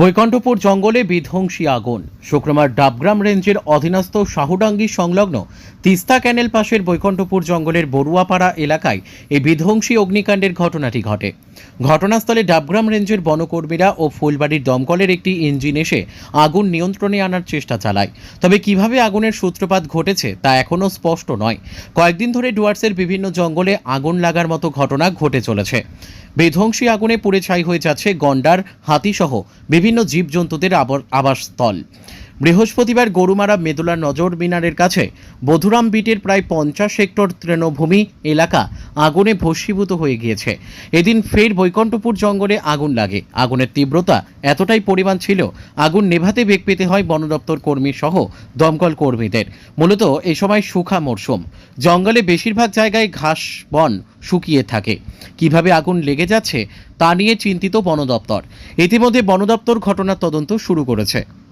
বৈকণ্ঠপুর জঙ্গলে বিধ্বংসী আগুন। শুক্রবার ডাবগ্রাম রেঞ্জের অধীনস্থ শাহুডাঙ্গি সংলগ্ন তিস্তা ক্যানেল পাশের বৈকণ্ঠপুর জঙ্গলের বড়ুয়াপাড়া এলাকায় এই বিধ্বংসী অগ্নিকাণ্ডের ঘটনাটি ঘটে। ঘটনাস্থলে ডাবগ্রাম রেঞ্জের বনকর্মীরা ও ফুলবাড়ির দমকলের একটি ইঞ্জিন এসে আগুন নিয়ন্ত্রণে আনার চেষ্টা চালায়। তবে কীভাবে আগুনের সূত্রপাত ঘটেছে তা এখনও স্পষ্ট নয়। কয়েকদিন ধরে ডুয়ার্সের বিভিন্ন জঙ্গলে আগুন লাগার মতো ঘটনা ঘটে চলেছে। বিধ্বংসী আগুনে পুড়ে ছাই হয়ে যাচ্ছে গন্ডার, হাতিসহ বিভিন্ন জীবজন্তুদের আবার- আবাসস্থল। বৃহস্পতিবার গরুমারা মেদুলা নজর মিনারের কাছে বধুরাম বিটের প্রায় পঞ্চাশ হেক্টর তৃণভূমি এলাকা আগুনে ভস্মীভূত হয়ে গিয়েছে। এদিন ফের বৈকণ্ঠপুর জঙ্গলে আগুন লাগে। আগুনের তীব্রতা এতটাই পরিমাণ ছিল, আগুন নেভাতে বেগ পেতে হয় বন দপ্তর কর্মী সহ দমকল কর্মীদের। মূলত এই সময় সুখা মরশুম। জঙ্গলে বেশিরভাগ জায়গায় ঘাস বন শুকিয়ে থাকে। কীভাবে আগুন লেগে যাচ্ছে তা নিয়ে চিন্তিত বন দপ্তর। ইতিমধ্যে বন দপ্তর ঘটনার তদন্ত শুরু করেছে।